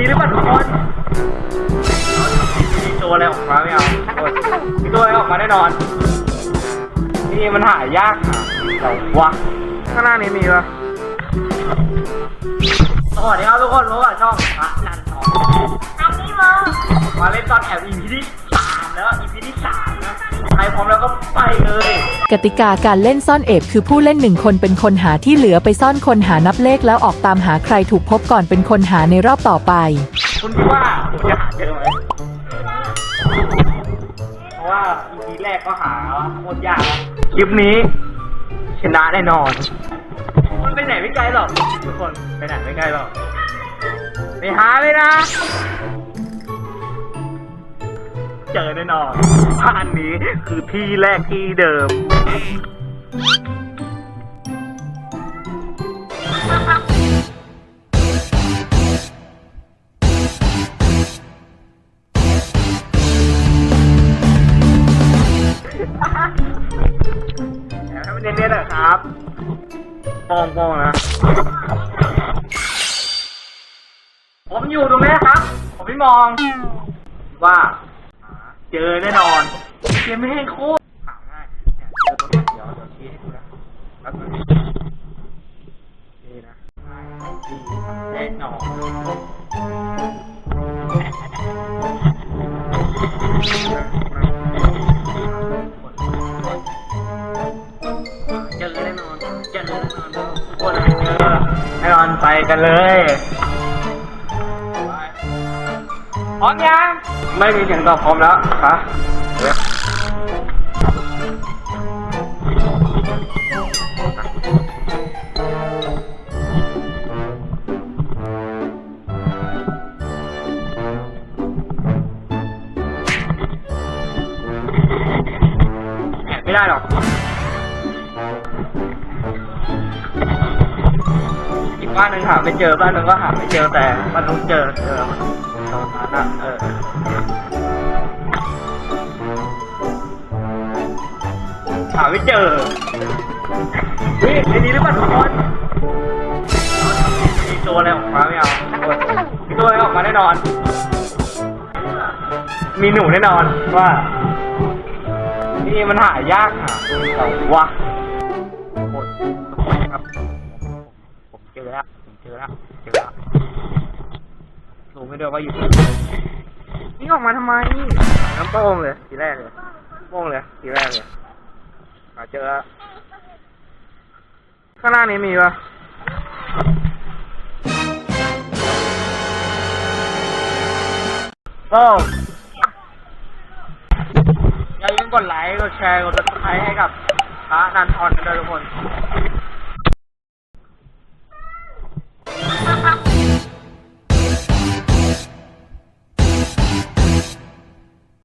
นี้หรือเปล่าทุกคนมีตัวอะไรออกมาไม่เอาทุกคนมีตัวอะไรออกมาแน่นอน นี่มันหายากค่ะแต่วะข้างหน้านี้มีปะสวัสดีครับทุกคนรู้ว่าช่องพระนันทองอันนี้โมมาเล่นตอนแอบ EP ที่สาม แล้ว EP ที่สามนะใครพร้อมแล้วก็ไปเลย กติกาการเล่นซ่อนเอบคือผู้เล่นหนึ่งคนเป็นคนหาที่เหลือไปซ่อนคนหานับเลขแล้วออกตามหาใครถูกพบก่อนเป็นคนหาในรอบต่อไป คุณคิดว่าผมจะหาเจอไหมเพราะว่า EP แรกก็หาโคตรยากอะคลิปนี้ ชนะแน่นอน มันไปไหนไม่ไกลหรอก ทุกคนไปไหนไม่ไกลหรอกไปหาเลยนะ เจอแน่นอนบ้านนี้คือที่แรกที่เดิมอบให้มันเนียนๆนะครับโป้งป้งๆนะ ผมอยู่ตรงนี้ครับ ผมไม่มองว่า เจอแน่นอนเกมไม่ให้โคตรถามง่ายเนี่ยเจอตรงนี้เดี๋ยวเดี๋ยวชี้ให้ดูนะแป๊บนึงนี่นะดีแน่นอนเจอแน่นอนเจอแน่นอนทุกคนเจอแน่นอนไปกันเลย พร้อมยังไม่มีเสียงตอบพร้อมแล้วฮะแอบไม่ได้หรอกอีกบ้านหนึ่งหาไม่เจอบ้านหนึ่งก็หาไม่เจอแต่บ้านนู้นเจอเออ หาไม่เจอนี่ในนี้หรือเปล่าทุกคนมีตัวอะไรออกมาไม่เอามีตัวอะไรออกมาแน่นอน มีหนูแน่นอนว่า นี่มันหายากหาแต่ว่าหมดครับผมเจอแล้วผมเจอแล้วเจอแล้ว รู้ไม่ด้วยว่าอยู่ที่นี่ออกมาทำไมน้ำโป้งเลยทีแรกเลยโป้งเลยทีแรกเลยอ่าเจอแล้วข้างหน้านี้มีปะโอ้อย่าลืมกดไลค์ กดแชร์ กดติดตามให้กับพระนันทอนกันด้วยทุกคน